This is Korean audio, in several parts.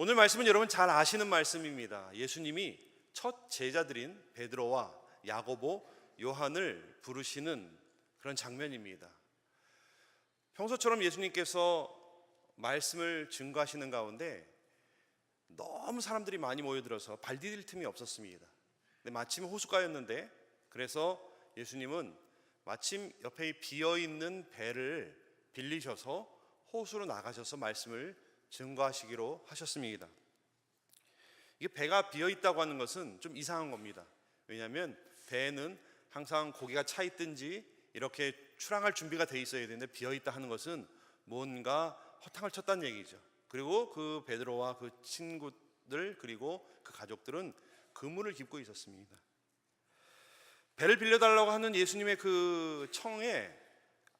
오늘 말씀은 여러분 잘 아시는 말씀입니다. 예수님이 첫 제자들인 베드로와 야고보, 요한을 부르시는 그런 장면입니다. 평소처럼 예수님께서 말씀을 증거하시는 가운데 너무 사람들이 많이 모여들어서 발 디딜 틈이 없었습니다. 근데 마침 호숫가였는데 그래서 예수님은 마침 옆에 비어 있는 배를 빌리셔서 호수로 나가셔서 말씀을 증거하시기로 하셨습니다. 이게 배가 비어 있다고 하는 것은 좀 이상한 겁니다. 왜냐하면 배에는 항상 고기가 차 있든지 이렇게 출항할 준비가 돼 있어야 되는데 비어 있다 하는 것은 뭔가 허탕을 쳤다는 얘기죠. 그리고 그 베드로와 그 친구들 그리고 그 가족들은 그물을 깁고 있었습니다. 배를 빌려달라고 하는 예수님의 그 청에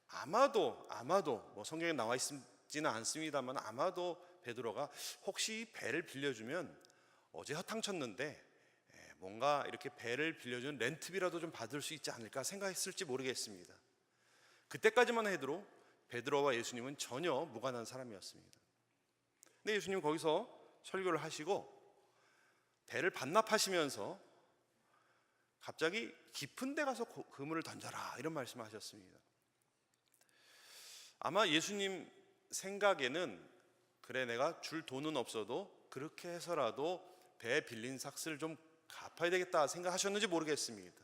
아마도 아마도 뭐 성경에 나와 있 지는 않습니다만 아마도 베드로가 혹시 배를 빌려주면 어제 허탕 쳤는데 예, 뭔가 이렇게 배를 빌려준 렌트비라도 좀 받을 수 있지 않을까 생각했을지 모르겠습니다. 그때까지만 해도 베드로와 예수님은 전혀 무관한 사람이었습니다. 근데 예수님 거기서 설교를 하시고 배를 반납하시면서 갑자기 깊은 데 가서 고- 그물을 던져라 이런 말씀을 하셨습니다. 아마 예수님 생각에는 그래 내가 줄 돈은 없어도 그렇게 해서라도 배 빌린 삭스를 좀 갚아야 되겠다 생각하셨는지 모르겠습니다.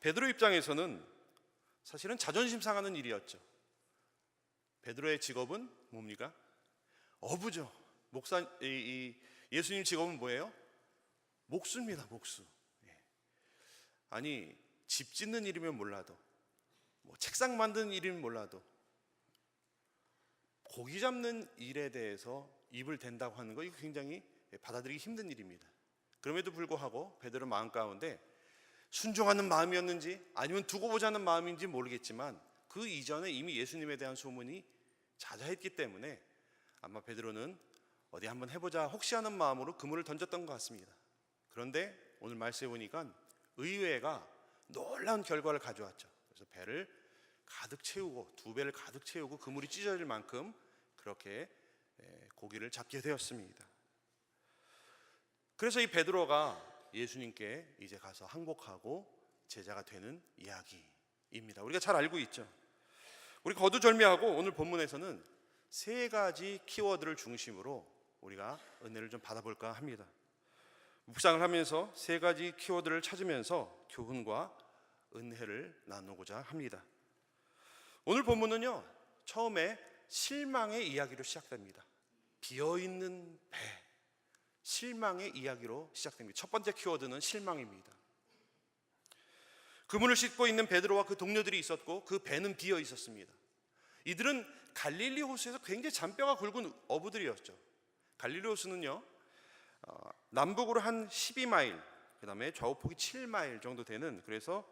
베드로 입장에서는 사실은 자존심 상하는 일이었죠. 베드로의 직업은 뭡니까? 어부죠. 목사 이, 이 예수님 직업은 뭐예요? 목수입니다. 목수. 예. 아니 집 짓는 일이면 몰라도 뭐 책상 만드는 일이면 몰라도 고기 잡는 일에 대해서 입을 댄다고 하는 거 이거 굉장히 받아들이기 힘든 일입니다. 그럼에도 불구하고 베드로 마음 가운데 순종하는 마음이었는지 아니면 두고 보자는 마음인지 모르겠지만 그 이전에 이미 예수님에 대한 소문이 자자했기 때문에 아마 베드로는 어디 한번 해보자 혹시 하는 마음으로 그물을 던졌던 것 같습니다. 그런데 오늘 말씀해 보니까 의외가 놀라운 결과를 가져왔죠. 그래서 배를 가득 채우고 두 배를 가득 채우고 그물이 찢어질 만큼 그렇게 에, 고기를 잡게 되었습니다. 그래서 이 베드로가 예수님께 이제 가서 항복하고 제자가 되는 이야기입니다. 우리가 잘 알고 있죠. 우리 거두절미하고 오늘 본문에서는 세 가지 키워드를 중심으로 우리가 은혜를 좀 받아볼까 합니다. 묵상을 하면서 세 가지 키워드를 찾으면서 교훈과 은혜를 나누고자 합니다. 오늘 본문은요, 처음에 실망의 이야기로 시작됩니다. 비어 있는 배, 실망의 이야기로 시작됩니다. 첫 번째 키워드는 실망입니다. 그물을 싣고 있는 베드로와 그 동료들이 있었고 그 배는 비어 있었습니다. 이들은 갈릴리 호수에서 굉장히 잔뼈가 굵은 어부들이었죠. 갈릴리 호수는요, 어, 남북으로 한 12마일, 그 다음에 좌우폭이 7마일 정도 되는 그래서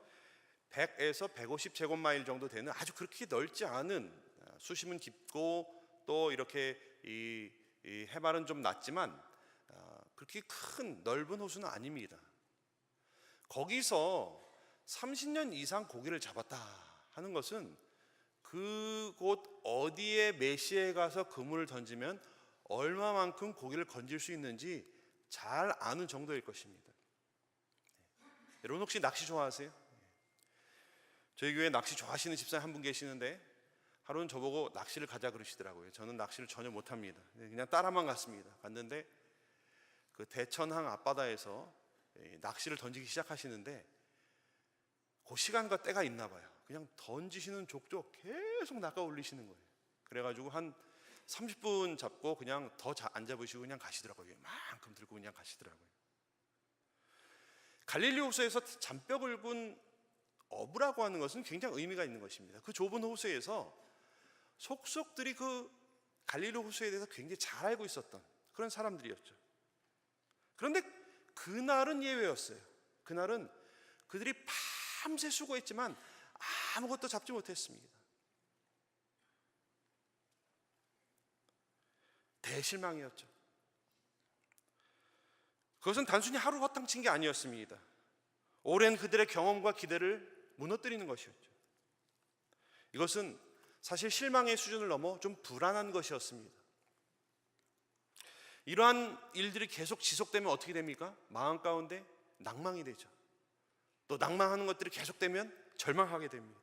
100에서 150제곱마일 정도 되는 아주 그렇게 넓지 않은 어, 수심은 깊고 또 이렇게 이, 이 해발은 좀 낮지만 어, 그렇게 큰 넓은 호수는 아닙니다. 거기서 30년 이상 고기를 잡았다 하는 것은 그곳 어디에 메시에 가서 그물을 던지면 얼마만큼 고기를 건질 수 있는지 잘 아는 정도일 것입니다. 네. 여러분 혹시 낚시 좋아하세요? 저희 교회 낚시 좋아하시는 집사님 한분 계시는데 하루는 저보고 낚시를 가자 그러시더라고요. 저는 낚시를 전혀 못합니다. 그냥 따라만 갔습니다. 갔는데 그 대천항 앞바다에서 이 낚시를 던지기 시작하시는데 그 시간과 때가 있나 봐요. 그냥 던지시는 족족 계속 낚아 올리시는 거예요. 그래가지고 한 30분 잡고 그냥 더 안 잡으시고 그냥 가시더라고요. 만큼 들고 그냥 가시더라고요. 갈릴리 호수에서 잔뼈 굵은 어부라고 하는 것은 굉장히 의미가 있는 것입니다. 그 좁은 호수에서 속속들이 그 갈릴리 호수에 대해서 굉장히 잘 알고 있었던 그런 사람들이었죠. 그런데 그날은 예외였어요. 그날은 그들이 밤새 수고했지만 아무것도 잡지 못했습니다. 대실망이었죠. 그것은 단순히 하루 허탕친 게 아니었습니다. 오랜 그들의 경험과 기대를 무너뜨리는 것이었죠. 이것은 사실 실망의 수준을 넘어 좀 불안한 것이었습니다. 이러한 일들이 계속 지속되면 어떻게 됩니까? 마음 가운데 낭망이 되죠. 또 낭망하는 것들이 계속되면 절망하게 됩니다.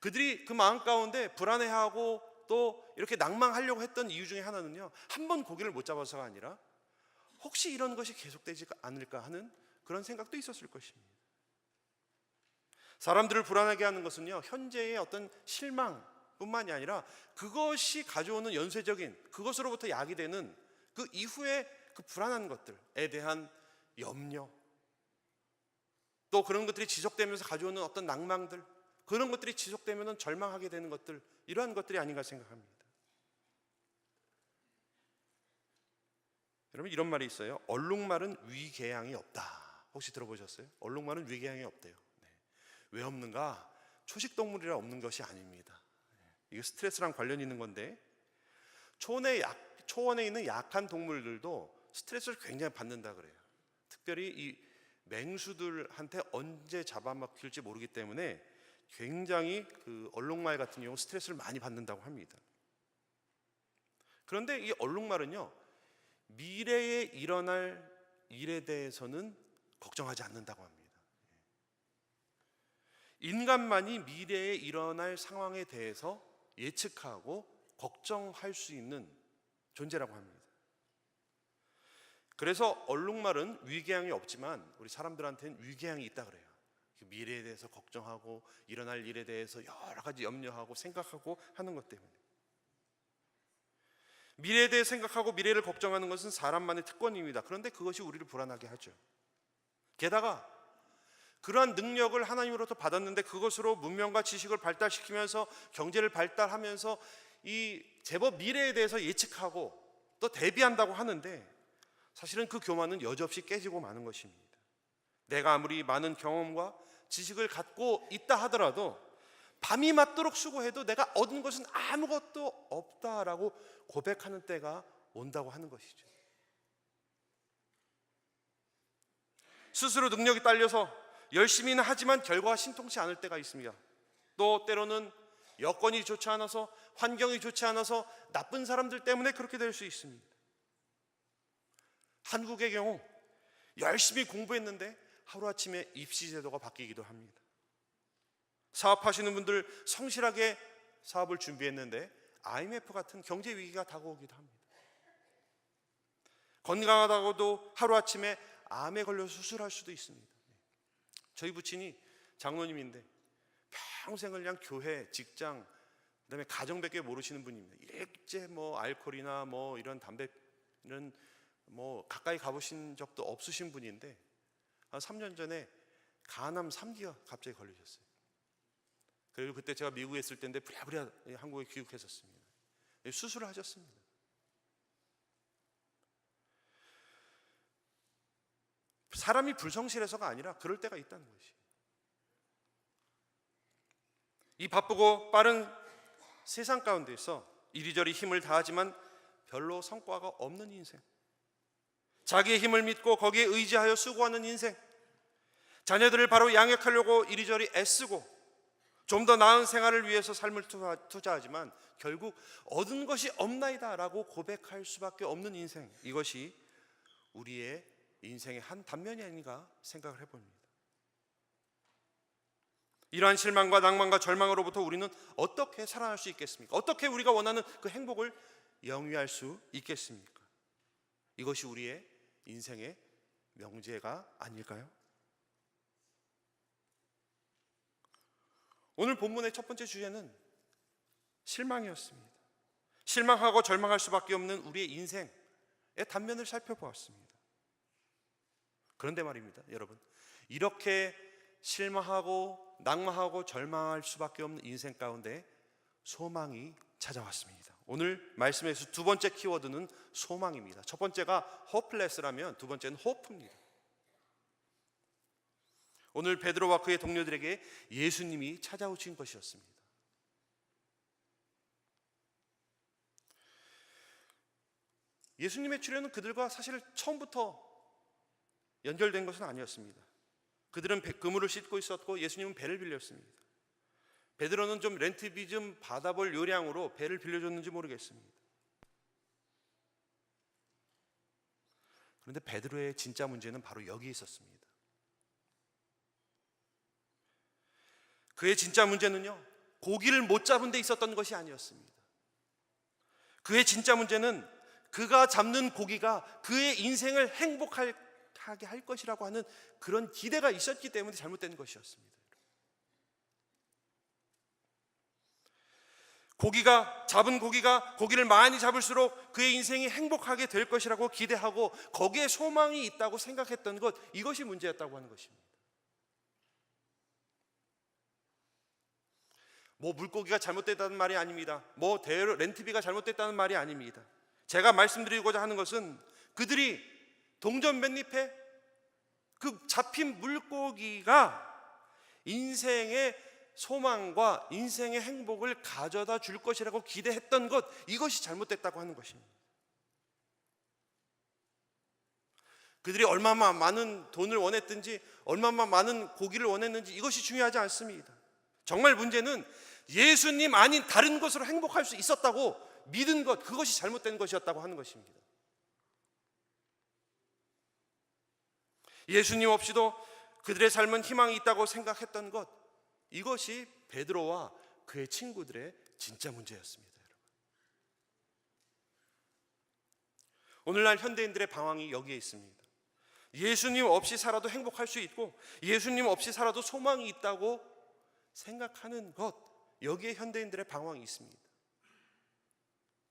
그들이 그 마음 가운데 불안해하고 또 이렇게 낭망하려고 했던 이유 중에 하나는요. 한 번 고기를 못 잡아서가 아니라 혹시 이런 것이 계속되지 않을까 하는 그런 생각도 있었을 것입니다. 사람들을 불안하게 하는 것은요. 현재의 어떤 실망뿐만이 아니라 그것이 가져오는 연쇄적인 그것으로부터 야기되는 그 이후에 그 불안한 것들에 대한 염려 또 그런 것들이 지속되면서 가져오는 어떤 낭망들 그런 것들이 지속되면 절망하게 되는 것들 이러한 것들이 아닌가 생각합니다. 여러분 이런 말이 있어요. 얼룩말은 위궤양이 없다. 혹시 들어보셨어요? 얼룩말은 위궤양이 없대요. 네. 왜 없는가? 초식 동물이라 없는 것이 아닙니다. 네. 이게 스트레스랑 관련 있는 건데 초원에 약, 초원에 있는 약한 동물들도 스트레스를 굉장히 받는다 그래요. 특별히 이 맹수들한테 언제 잡아먹힐지 모르기 때문에 굉장히 그 얼룩말 같은 경우 스트레스를 많이 받는다고 합니다. 그런데 이 얼룩말은요 미래에 일어날 일에 대해서는 걱정하지 않는다고 합니다. 인간만이 미래에 일어날 상황에 대해서 예측하고 걱정할 수 있는 존재라고 합니다. 그래서 얼룩말은 위궤양이 없지만 우리 사람들한테는 위궤양이 있다 그래요. 그 미래에 대해서 걱정하고 일어날 일에 대해서 여러 가지 염려하고 생각하고 하는 것 때문에 미래에 대해 생각하고 미래를 걱정하는 것은 사람만의 특권입니다. 그런데 그것이 우리를 불안하게 하죠. 게다가 그러한 능력을 하나님으로부터 받았는데 그것으로 문명과 지식을 발달시키면서 경제를 발달하면서 이 제법 미래에 대해서 예측하고 또 대비한다고 하는데 사실은 그 교만은 여지없이 깨지고 마는 것입니다. 내가 아무리 많은 경험과 지식을 갖고 있다 하더라도 밤이 맞도록 수고해도 내가 얻은 것은 아무것도 없다라고 고백하는 때가 온다고 하는 것이죠. 스스로 능력이 딸려서 열심히는 하지만 결과가 신통치 않을 때가 있습니다. 또 때로는 여건이 좋지 않아서 환경이 좋지 않아서 나쁜 사람들 때문에 그렇게 될 수 있습니다. 한국의 경우 열심히 공부했는데 하루아침에 입시 제도가 바뀌기도 합니다. 사업하시는 분들 성실하게 사업을 준비했는데 IMF 같은 경제 위기가 다가오기도 합니다. 건강하다고도 하루아침에 암에 걸려서 수술할 수도 있습니다. 저희 부친이 장로님인데 평생을 그냥 교회, 직장, 그다음에 가정밖에 모르시는 분입니다. 일제 뭐 알코올이나 뭐 이런 담배는 뭐 가까이 가보신 적도 없으신 분인데 한 3년 전에 간암 3기가 갑자기 걸리셨어요. 그리고 그때 제가 미국에 있을 때인데 부랴부랴 한국에 귀국했었습니다. 수술을 하셨습니다. 사람이 불성실해서가 아니라 그럴 때가 있다는 것이. 이 바쁘고 빠른 세상 가운데서 이리저리 힘을 다하지만 별로 성과가 없는 인생. 자기의 힘을 믿고 거기에 의지하여 수고하는 인생. 자녀들을 바로 양육하려고 이리저리 애쓰고 좀 더 나은 생활을 위해서 삶을 투자하지만 결국 얻은 것이 없나이다라고 고백할 수밖에 없는 인생. 이것이 우리의 인생의 한 단면이 아닌가 생각을 해봅니다. 이러한 실망과 낭만과 절망으로부터 우리는 어떻게 살아날 수 있겠습니까? 어떻게 우리가 원하는 그 행복을 영위할 수 있겠습니까? 이것이 우리의 인생의 명제가 아닐까요? 오늘 본문의 첫 번째 주제는 실망이었습니다. 실망하고 절망할 수밖에 없는 우리의 인생의 단면을 살펴보았습니다. 그런데 말입니다, 여러분. 이렇게 실망하고 낭망하고 절망할 수밖에 없는 인생 가운데 소망이 찾아왔습니다. 오늘 말씀에서 두 번째 키워드는 소망입니다. 첫 번째가 hopeless라면 두 번째는 hope입니다. 오늘 베드로와 그의 동료들에게 예수님이 찾아오신 것이었습니다. 예수님의 출현은 그들과 사실 처음부터 연결된 것은 아니었습니다. 그들은 그물을 씻고 있었고 예수님은 배를 빌렸습니다. 베드로는 좀 렌트비 좀 받아볼 요량으로 배를 빌려줬는지 모르겠습니다. 그런데 베드로의 진짜 문제는 바로 여기에 있었습니다. 그의 진짜 문제는요, 고기를 못 잡은 데 있었던 것이 아니었습니다. 그의 진짜 문제는 그가 잡는 고기가 그의 인생을 행복 하게 할 것이라고 하는 그런 기대가 있었기 때문에 잘못된 것이었습니다. 고기가 잡은 고기가 고기를 많이 잡을수록 그의 인생이 행복하게 될 것이라고 기대하고 거기에 소망이 있다고 생각했던 것 이것이 문제였다고 하는 것입니다. 뭐 물고기가 잘못됐다는 말이 아닙니다. 뭐 대여 렌트비가 잘못됐다는 말이 아닙니다. 제가 말씀드리고자 하는 것은 그들이 동전 맨잎에 그 잡힌 물고기가 인생의 소망과 인생의 행복을 가져다 줄 것이라고 기대했던 것 이것이 잘못됐다고 하는 것입니다. 그들이 얼마나 많은 돈을 원했든지 얼마나 많은 고기를 원했는지 이것이 중요하지 않습니다. 정말 문제는 예수님 아닌 다른 것으로 행복할 수 있었다고 믿은 것 그것이 잘못된 것이었다고 하는 것입니다. 예수님 없이도 그들의 삶은 희망이 있다고 생각했던 것 이것이 베드로와 그의 친구들의 진짜 문제였습니다. 여러분. 오늘날 현대인들의 방황이 여기에 있습니다. 예수님 없이 살아도 행복할 수 있고 예수님 없이 살아도 소망이 있다고 생각하는 것 여기에 현대인들의 방황이 있습니다.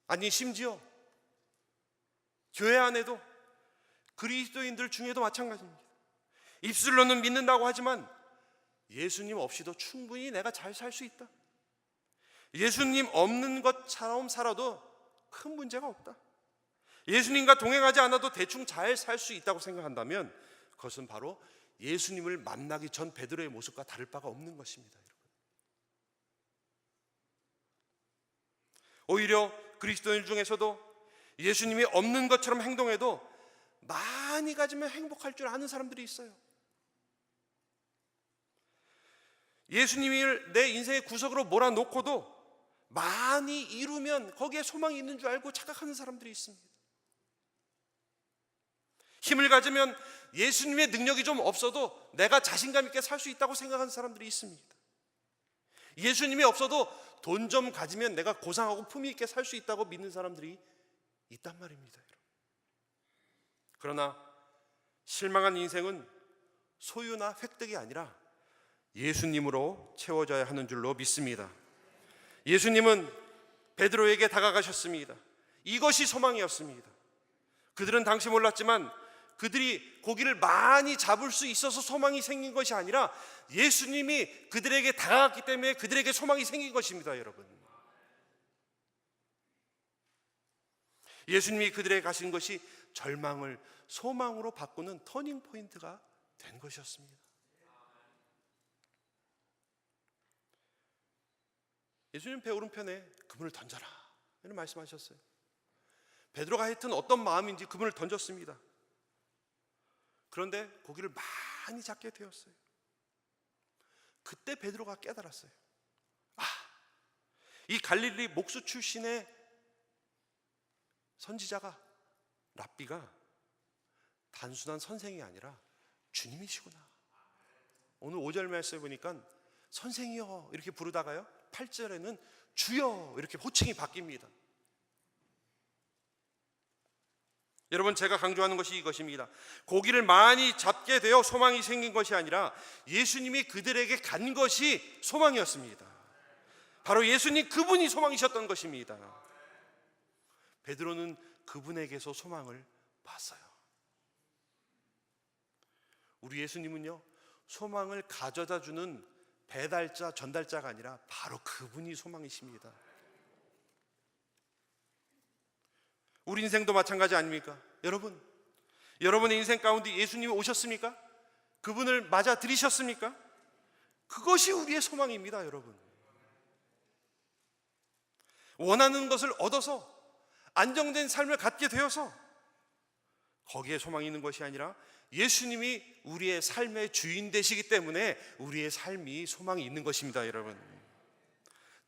아니 심지어 교회 안에도 그리스도인들 중에도 마찬가지입니다. 입술로는 믿는다고 하지만 예수님 없이도 충분히 내가 잘 살 수 있다. 예수님 없는 것처럼 살아도 큰 문제가 없다. 예수님과 동행하지 않아도 대충 잘 살 수 있다고 생각한다면 그것은 바로 예수님을 만나기 전 베드로의 모습과 다를 바가 없는 것입니다. 오히려 그리스도인 중에서도 예수님이 없는 것처럼 행동해도 많이 가지면 행복할 줄 아는 사람들이 있어요. 예수님을 내 인생의 구석으로 몰아놓고도 많이 이루면 거기에 소망이 있는 줄 알고 착각하는 사람들이 있습니다. 힘을 가지면 예수님의 능력이 좀 없어도 내가 자신감 있게 살 수 있다고 생각하는 사람들이 있습니다. 예수님이 없어도 돈 좀 가지면 내가 고상하고 품위 있게 살 수 있다고 믿는 사람들이 있단 말입니다. 그러나 실망한 인생은 소유나 획득이 아니라 예수님으로 채워져야 하는 줄로 믿습니다. 예수님은 베드로에게 다가가셨습니다. 이것이 소망이었습니다. 그들은 당시 몰랐지만 그들이 고기를 많이 잡을 수 있어서 소망이 생긴 것이 아니라 예수님이 그들에게 다가갔기 때문에 그들에게 소망이 생긴 것입니다, 여러분. 예수님이 그들에게 가신 것이 절망을 소망으로 바꾸는 터닝 포인트가 된 것이었습니다. 예수님 배 오른편에 그분을 던져라. 이런 말씀하셨어요. 베드로가 하여튼 어떤 마음인지 그분을 던졌습니다. 그런데 고기를 많이 잡게 되었어요. 그때 베드로가 깨달았어요. 아, 이 갈릴리 목수 출신의 선지자가 랍비가 단순한 선생이 아니라 주님이시구나. 오늘 5절 말씀에 보니까 선생이여 이렇게 부르다가요. 8절에는 주여 이렇게 호칭이 바뀝니다. 여러분 제가 강조하는 것이 이것입니다. 고기를 많이 잡게 되어 소망이 생긴 것이 아니라 예수님이 그들에게 간 것이 소망이었습니다. 바로 예수님 그분이 소망이셨던 것입니다. 베드로는 그분에게서 소망을 봤어요. 우리 예수님은요 소망을 가져다 주는 배달자, 전달자가 아니라 바로 그분이 소망이십니다. 우리 인생도 마찬가지 아닙니까? 여러분, 여러분의 인생 가운데 예수님이 오셨습니까? 그분을 맞아 들이셨습니까? 그것이 우리의 소망입니다, 여러분. 원하는 것을 얻어서 안정된 삶을 갖게 되어서 거기에 소망이 있는 것이 아니라 예수님이 우리의 삶의 주인 되시기 때문에 우리의 삶이 소망이 있는 것입니다, 여러분.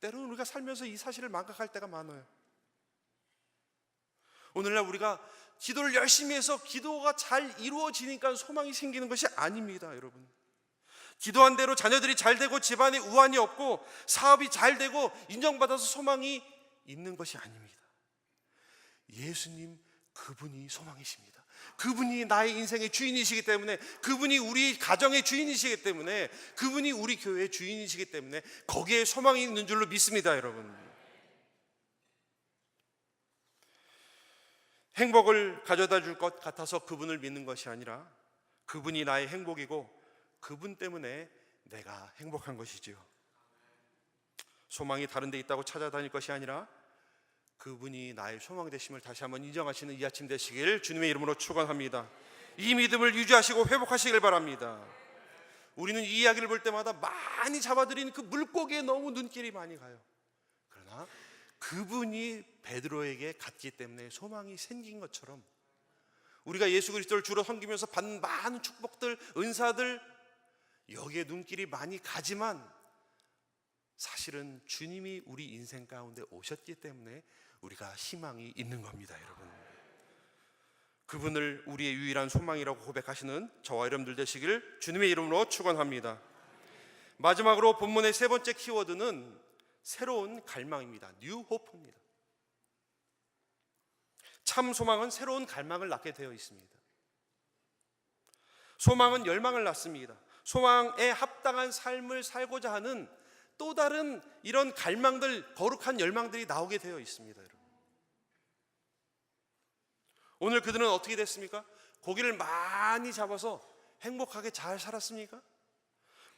때로는 우리가 살면서 이 사실을 망각할 때가 많아요. 오늘날 우리가 기도를 열심히 해서 기도가 잘 이루어지니까 소망이 생기는 것이 아닙니다, 여러분. 기도한 대로 자녀들이 잘 되고 집안에 우환이 없고 사업이 잘 되고 인정받아서 소망이 있는 것이 아닙니다. 예수님 그분이 소망이십니다. 그분이 나의 인생의 주인이시기 때문에 그분이 우리 가정의 주인이시기 때문에 그분이 우리 교회의 주인이시기 때문에 거기에 소망이 있는 줄로 믿습니다, 여러분. 행복을 가져다 줄 것 같아서 그분을 믿는 것이 아니라 그분이 나의 행복이고 그분 때문에 내가 행복한 것이지요. 소망이 다른 데 있다고 찾아다닐 것이 아니라 그분이 나의 소망 되심을 다시 한번 인정하시는 이 아침 되시길 주님의 이름으로 축원합니다. 이 믿음을 유지하시고 회복하시길 바랍니다. 우리는 이 이야기를 볼 때마다 많이 잡아들이는 그 물고기에 너무 눈길이 많이 가요. 그러나 그분이 베드로에게 갔기 때문에 소망이 생긴 것처럼 우리가 예수 그리스도를 주로 섬기면서 받는 많은 축복들, 은사들 여기에 눈길이 많이 가지만 사실은 주님이 우리 인생 가운데 오셨기 때문에 우리가 희망이 있는 겁니다, 여러분. 그분을 우리의 유일한 소망이라고 고백하시는 저와 여러분들 되시길 주님의 이름으로 축원합니다. 마지막으로 본문의 세 번째 키워드는 새로운 갈망입니다. 뉴 호프입니다. 참 소망은 새로운 갈망을 낳게 되어 있습니다. 소망은 열망을 낳습니다. 소망에 합당한 삶을 살고자 하는 또 다른 이런 갈망들, 거룩한 열망들이 나오게 되어 있습니다, 여러분. 오늘 그들은 어떻게 됐습니까? 고기를 많이 잡아서 행복하게 잘 살았습니까?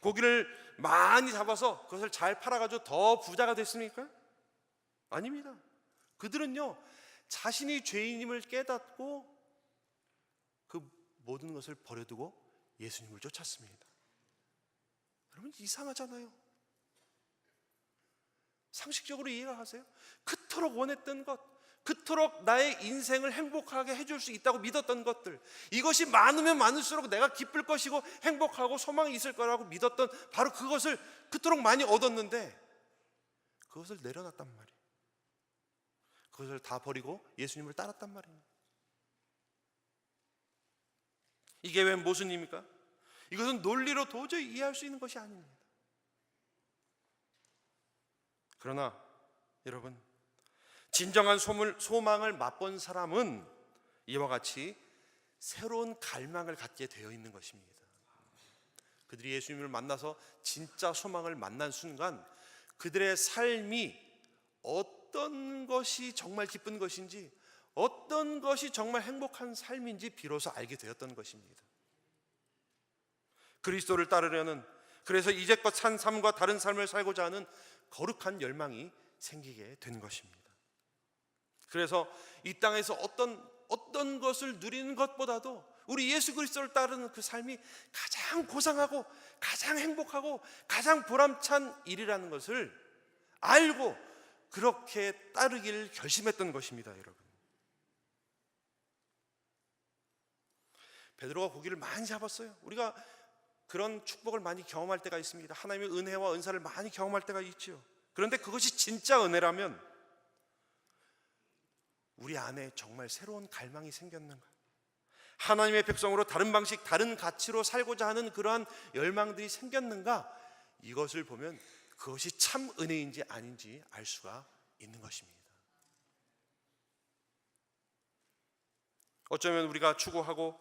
고기를 많이 잡아서 그것을 잘 팔아가지고 더 부자가 됐습니까? 아닙니다. 그들은요, 자신이 죄인임을 깨닫고 그 모든 것을 버려두고 예수님을 쫓았습니다. 여러분, 이상하잖아요. 상식적으로 이해가 가세요? 그토록 원했던 것, 그토록 나의 인생을 행복하게 해줄 수 있다고 믿었던 것들, 이것이 많으면 많을수록 내가 기쁠 것이고 행복하고 소망이 있을 거라고 믿었던 바로 그것을 그토록 많이 얻었는데 그것을 내려놨단 말이에요. 그것을 다 버리고 예수님을 따랐단 말이에요. 이게 왜 모순입니까? 이것은 논리로 도저히 이해할 수 있는 것이 아닙니다. 그러나 여러분 진정한 소물, 소망을 맛본 사람은 이와 같이 새로운 갈망을 갖게 되어 있는 것입니다. 그들이 예수님을 만나서 진짜 소망을 만난 순간 그들의 삶이 어떤 것이 정말 기쁜 것인지 어떤 것이 정말 행복한 삶인지 비로소 알게 되었던 것입니다. 그리스도를 따르려는 그래서 이제껏 산 삶과 다른 삶을 살고자 하는 거룩한 열망이 생기게 된 것입니다. 그래서 이 땅에서 어떤 어떤 것을 누리는 것보다도 우리 예수 그리스도를 따르는 그 삶이 가장 고상하고 가장 행복하고 가장 보람찬 일이라는 것을 알고 그렇게 따르기를 결심했던 것입니다, 여러분. 베드로가 고기를 많이 잡았어요. 우리가 그런 축복을 많이 경험할 때가 있습니다. 하나님의 은혜와 은사를 많이 경험할 때가 있죠. 그런데 그것이 진짜 은혜라면 우리 안에 정말 새로운 갈망이 생겼는가? 하나님의 백성으로 다른 방식, 다른 가치로 살고자 하는 그러한 열망들이 생겼는가? 이것을 보면 그것이 참 은혜인지 아닌지 알 수가 있는 것입니다. 어쩌면 우리가 추구하고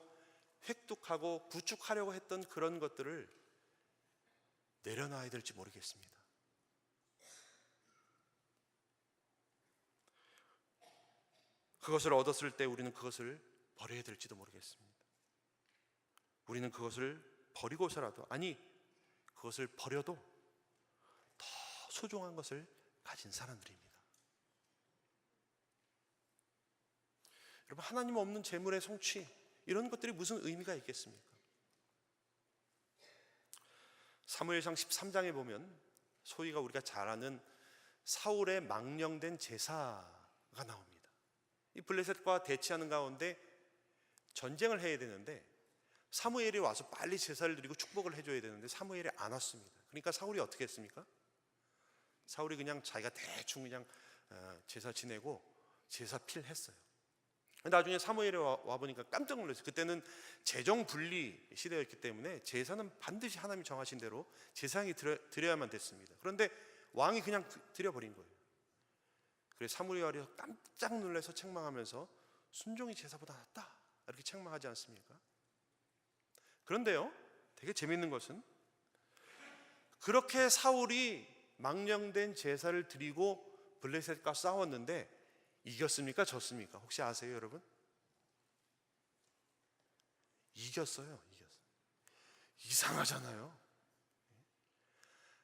획득하고 구축하려고 했던 그런 것들을 내려놔야 될지 모르겠습니다. 그것을 얻었을 때 우리는 그것을 버려야 될지도 모르겠습니다. 우리는 그것을 버리고서라도 아니 그것을 버려도 더 소중한 것을 가진 사람들입니다. 여러분 하나님 없는 재물의 성취 이런 것들이 무슨 의미가 있겠습니까? 사무엘상 13장에 보면 소위가 우리가 잘 아는 사울의 망령된 제사가 나옵니다. 이 블레셋과 대치하는 가운데 전쟁을 해야 되는데 사무엘이 와서 빨리 제사를 드리고 축복을 해줘야 되는데 사무엘이 안 왔습니다. 그러니까 사울이 어떻게 했습니까? 사울이 그냥 자기가 대충 그냥 어, 제사 지내고 제사 필 했어요. 나중에 사무엘에 와, 와 보니까 깜짝 놀랐어요. 그때는 재정 분리 시대였기 때문에 제사는 반드시 하나님이 정하신 대로 제사장이 드려, 드려야만 됐습니다. 그런데 왕이 그냥 드- 드려버린 거예요. 그래서 사무엘이 깜짝 놀라서 책망하면서 순종이 제사보다 낫다 이렇게 책망하지 않습니까? 그런데요, 되게 재밌는 것은 그렇게 사울이 망령된 제사를 드리고 블레셋과 싸웠는데 이겼습니까? 졌습니까? 혹시 아세요, 여러분? 이겼어요. 이겼어요. 이상하잖아요.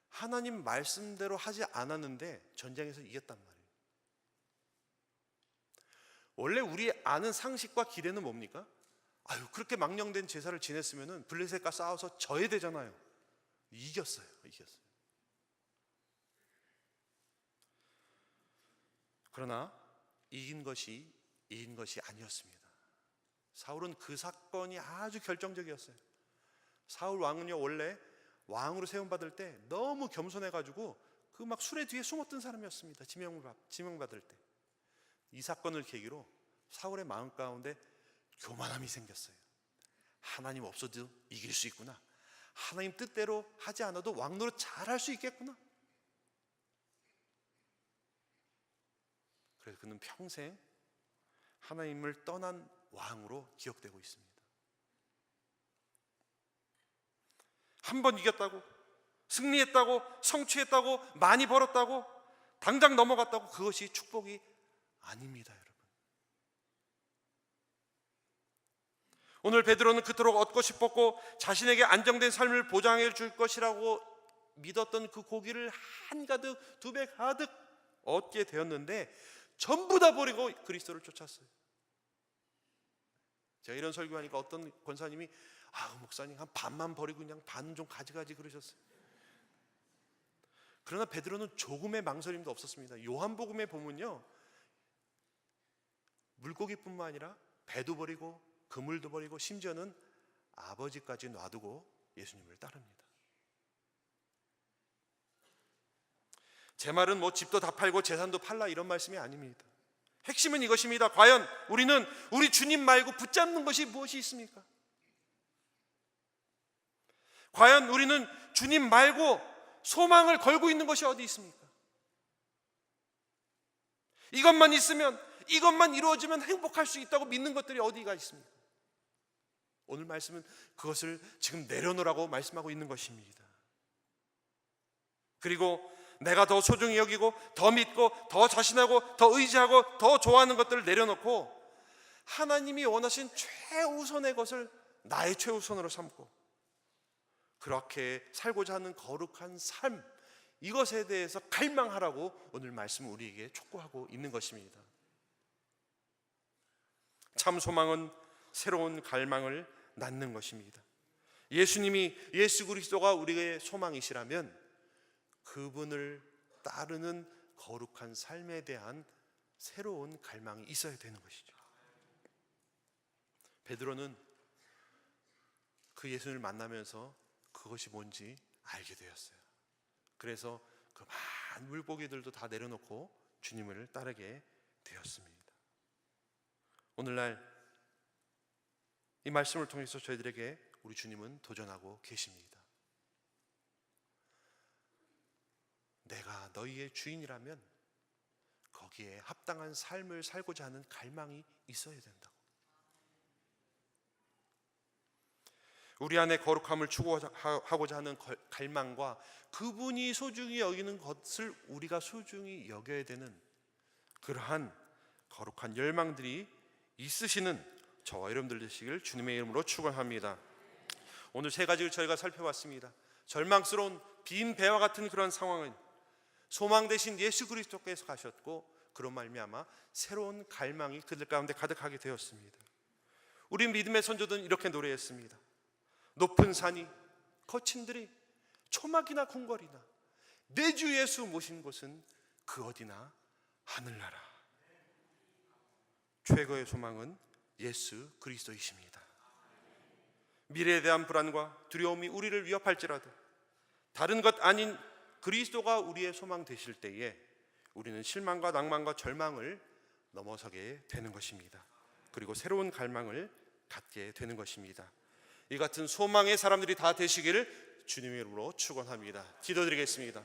하나님 말씀대로 하지 않았는데 전쟁에서 이겼단 말이에요. 원래 우리 아는 상식과 기대는 뭡니까? 아유, 그렇게 망령된 제사를 지냈으면은 블레셋과 싸워서 져야 되잖아요. 이겼어요. 이겼어요. 그러나 이긴 것이 이긴 것이 아니었습니다. 사울은 그 사건이 아주 결정적이었어요. 사울 왕은요 원래 왕으로 세움 받을 때 너무 겸손해 가지고 그 막 술에 뒤에 숨었던 사람이었습니다. 지명을 받, 지명받을 때. 이 사건을 계기로 사울의 마음 가운데 교만함이 생겼어요. 하나님 없어도 이길 수 있구나. 하나님 뜻대로 하지 않아도 왕노릇 잘할 수 있겠구나. 그래서 그는 평생 하나님을 떠난 왕으로 기억되고 있습니다. 한 번 이겼다고, 승리했다고, 성취했다고, 많이 벌었다고, 당장 넘어갔다고 그것이 축복이 아닙니다, 여러분. 오늘 베드로는 그토록 얻고 싶었고 자신에게 안정된 삶을 보장해 줄 것이라고 믿었던 그 고기를 한가득 두 배 가득 얻게 되었는데 전부 다 버리고 그리스도를 쫓았어요. 제가 이런 설교하니까 어떤 권사님이 아 목사님 한 반만 버리고 그냥 반 좀 가져가지 그러셨어요. 그러나 베드로는 조금의 망설임도 없었습니다. 요한복음에 보면요 물고기뿐만 아니라 배도 버리고 그물도 버리고 심지어는 아버지까지 놔두고 예수님을 따릅니다. 제 말은 뭐 집도 다 팔고 재산도 팔라 이런 말씀이 아닙니다. 핵심은 이것입니다. 과연 우리는 우리 주님 말고 붙잡는 것이 무엇이 있습니까? 과연 우리는 주님 말고 소망을 걸고 있는 것이 어디 있습니까? 이것만 있으면 이것만 이루어지면 행복할 수 있다고 믿는 것들이 어디가 있습니까? 오늘 말씀은 그것을 지금 내려놓으라고 말씀하고 있는 것입니다. 그리고 내가 더 소중히 여기고 더 믿고 더 자신하고 더 의지하고 더 좋아하는 것들을 내려놓고 하나님이 원하신 최우선의 것을 나의 최우선으로 삼고 그렇게 살고자 하는 거룩한 삶 이것에 대해서 갈망하라고 오늘 말씀 우리에게 촉구하고 있는 것입니다. 참 소망은 새로운 갈망을 낳는 것입니다. 예수님이 예수 그리스도가 우리의 소망이시라면 그분을 따르는 거룩한 삶에 대한 새로운 갈망이 있어야 되는 것이죠. 베드로는 그 예수님을 만나면서 그것이 뭔지 알게 되었어요. 그래서 그 많은 물고기들도 다 내려놓고 주님을 따르게 되었습니다. 오늘날 이 말씀을 통해서 저희들에게 우리 주님은 도전하고 계십니다. 내가 너희의 주인이라면 거기에 합당한 삶을 살고자 하는 갈망이 있어야 된다고. 우리 안에 거룩함을 추구하고자 하는 갈망과 그분이 소중히 여기는 것을 우리가 소중히 여겨야 되는 그러한 거룩한 열망들이 있으시는 저와 여러분들 되시길 주님의 이름으로 축원합니다. 오늘 세 가지를 저희가 살펴봤습니다. 절망스러운 빈 배와 같은 그런 상황은 소망 대신 예수 그리스도께서 가셨고 그런 말미암아 새로운 갈망이 그들 가운데 가득하게 되었습니다. 우리 믿음의 선조들은 이렇게 노래했습니다. 높은 산이 거친 들이 초막이나 궁궐이나 내 주 예수 모신 곳은 그 어디나 하늘나라. 최고의 소망은 예수 그리스도이십니다. 미래에 대한 불안과 두려움이 우리를 위협할지라도 다른 것 아닌 그리스도가 우리의 소망 되실 때에 우리는 실망과 낭만과 절망을 넘어서게 되는 것입니다. 그리고 새로운 갈망을 갖게 되는 것입니다. 이 같은 소망의 사람들이 다 되시기를 주님의 이름으로 축원합니다. 기도드리겠습니다.